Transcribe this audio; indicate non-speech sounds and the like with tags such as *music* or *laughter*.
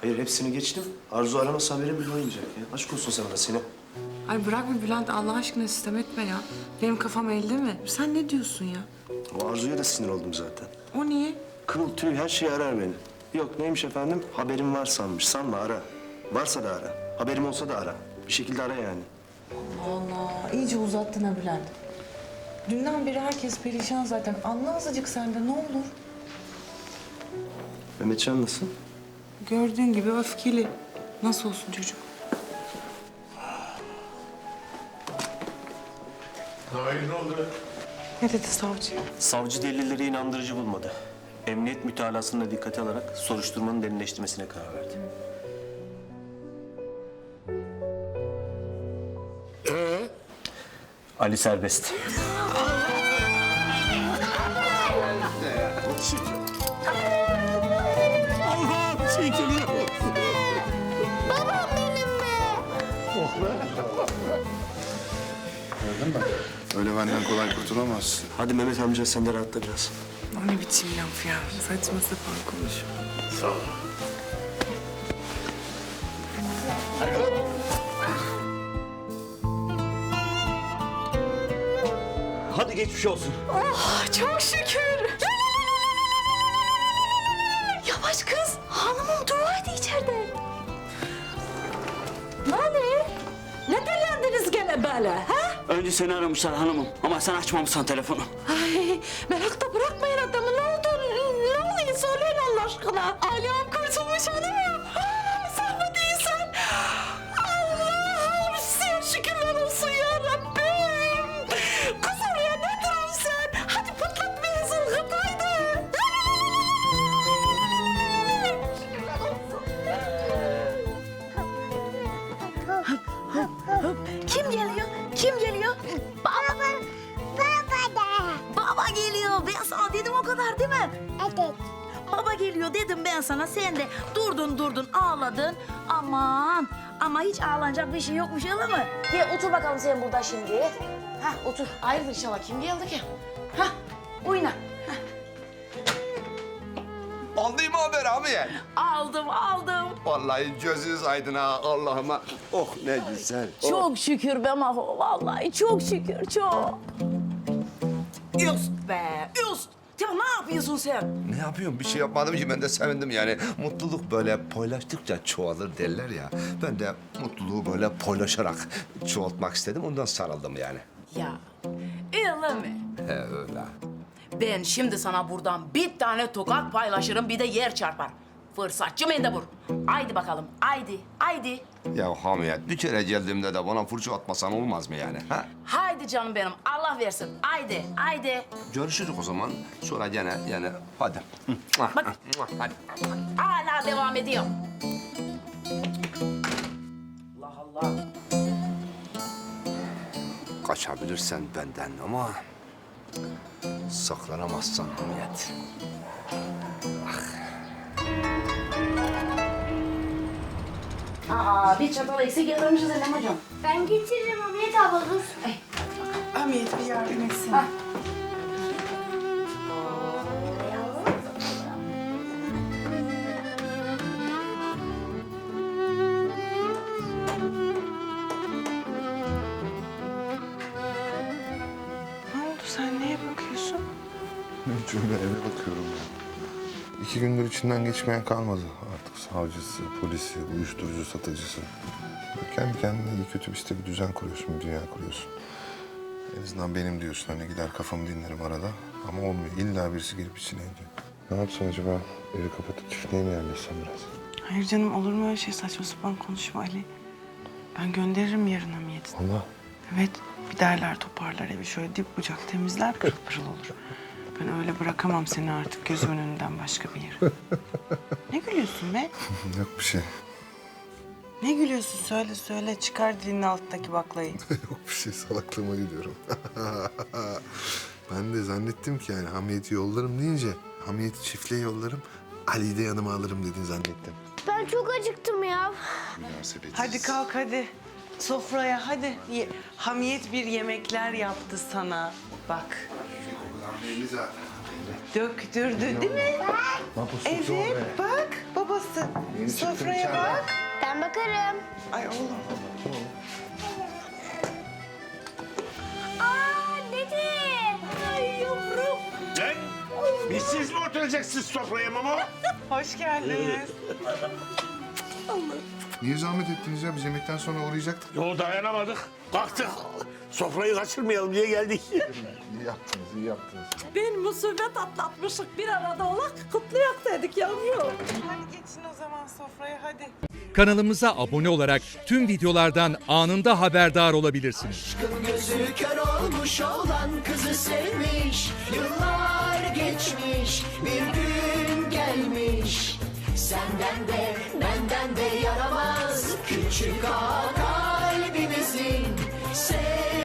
Hayır hepsini geçtim. Arzu aramasa haberim bile olmayacak ya. Aşk olsun sana da Sinem. Ay bırak bir Bülent Allah aşkına sistem etme ya. Benim kafam elde mi? Sen ne diyorsun ya? O Arzu'ya da sinir oldum zaten. O niye? Kıl tüy her şeyi arar beni. Yok neymiş efendim? Haberim var sanmış. Sanma ara. Varsa da ara. Haberim olsa da ara. Bir şekilde ara yani. Allah iyice uzattın ha Bülent. Dünden beri herkes perişan zaten. Anla azıcık sen de ne olur. Mehmetcan nasıl? Gördüğün gibi öfkeli. Nasıl olsun çocuk? Hayır ne oldu? Ne dedi savcı? Savcı delilleri inandırıcı bulmadı. Emniyet mütalasını da dikkate alarak soruşturmanın derinleştirmesine karar verdi. Ali serbest. Öyle benden kolay kurtulamazsın. Hadi Mehmet amca sen de rahatla biraz. O ne biçim laf ya? Saçma sapan konuş. Hadi geçmiş olsun. Çok şükür. Böyle ha? Önce seni aramışlar hanımım ama sen açmamışsın telefonu. Ay merakta bırakmayın adamı. Ne oldu? Ne oluyor? Söyleyin Allah aşkına. Alem kurtulmuş hanımım. Ben sana dedim o kadar değil mi? Evet. Baba geliyor dedim ben sana. Sen de durdun durdun ağladın. Aman ama hiç ağlanacak bir şey yokmuş öyle mi? Gel otur bakalım sen burada şimdi. Hah otur. Hayırdır inşallah kim geldi ki? Hah oyna. Aldın mı haber abi? Aldım aldım. Vallahi gözünüz aydın ha Allah'ıma. Oh ne güzel. Çok şükür be Maho. Vallahi çok şükür çok. Üst be üst. Ya ne yapıyorsun sen? Ne yapıyorum? Bir şey yapmadım ki ben de sevindim yani. Mutluluk böyle paylaştıkça çoğalır derler ya. Ben de mutluluğu böyle paylaşarak çoğaltmak istedim. Ondan sarıldım yani. Ya öyle mi? He öyle. Ben şimdi sana buradan bir tane tokat paylaşırım bir de yer çarpar. Fırsatçı mendebur. Haydi bakalım. Haydi. Haydi. Ya Hamiyet bir kere geldiğimde de bana fırça atmasan olmaz mı yani? Ha? Haydi canım benim. Allah versin. Haydi. Haydi. Görüşürüz o zaman. Sonra gene yani hadi. Bak. Hadi. Hala devam ediyor. Allah Allah. Kaçabilirsen benden ama saklanamazsan Hamiyet. Aa bir çatal eksik getirmişiz Enem hocam. Ben getiririm Hamiyet abla dur. Hamiyet bir yardım etsin. Ne oldu sen neye bakıyorsun? Öyle eve bakıyorum ya. İki gündür içinden geçmeyen kalmadı. Artık savcısı, polisi, uyuşturucu satıcısı. Kendi kendine iyi kötü bir işte bir düzen kuruyorsun, bir dünya kuruyorsun. En azından benim diyorsun hani gider kafamı dinlerim arada. Ama olmuyor. İlla birisi gelip içine ediyor. Ne yapsam acaba? Evi kapatıp çiftliğe mi yerleşsem biraz? Hayır canım olur mu öyle şey saçma sapan konuşma Ali. Ben gönderirim yarın Hamiyet'i. Allah. Evet bir derler toparlar evi şöyle dip bucak temizler pırıl pırıl olur. Ben öyle bırakamam seni artık gözümün önünden başka bir yere. ne gülüyorsun be? *laughs* Yok bir şey. Ne gülüyorsun söyle söyle çıkar dilinin alttaki baklayı. *laughs* Yok bir şey salaklığıma gidiyorum. *laughs* ben de zannettim ki yani Hamiyet'i yollarım deyince Hamiyet'i çiftliğe yollarım. Ali'yi de yanıma alırım dedin zannettim. Ben çok acıktım ya. Münasebetsiz. hadi kalk hadi. Sofraya hadi. Ye- Hamiyet bir yemekler yaptı sana. Bak. Belli zaten. Döktürdü değil mi? Evet bak babası Yeni çıktım sofraya içeriden. bak. Ben bakarım. Ay oğlum. Aa dede. Ay yavrum. Lan biz siz mi oturacaksınız sofraya Mamo? Hoş geldiniz. Niye zahmet ettiniz ya? Biz yemekten sonra uğrayacaktık. Yo dayanamadık. Kalktık. Sofrayı kaçırmayalım diye geldik. *laughs* İyi yaptınız, iyi yaptınız. Ben musibet atlatmışık bir arada olak kutlayak dedik yavrum. Hadi geçin o zaman sofraya hadi. Kanalımıza abone olarak tüm videolardan anında haberdar olabilirsiniz. Gözü kör olmuş olan kızı sevmiş Yıllar geçmiş bir gün gelmiş Senden de benden de yaramaz küçük ağa kalbimizin Sev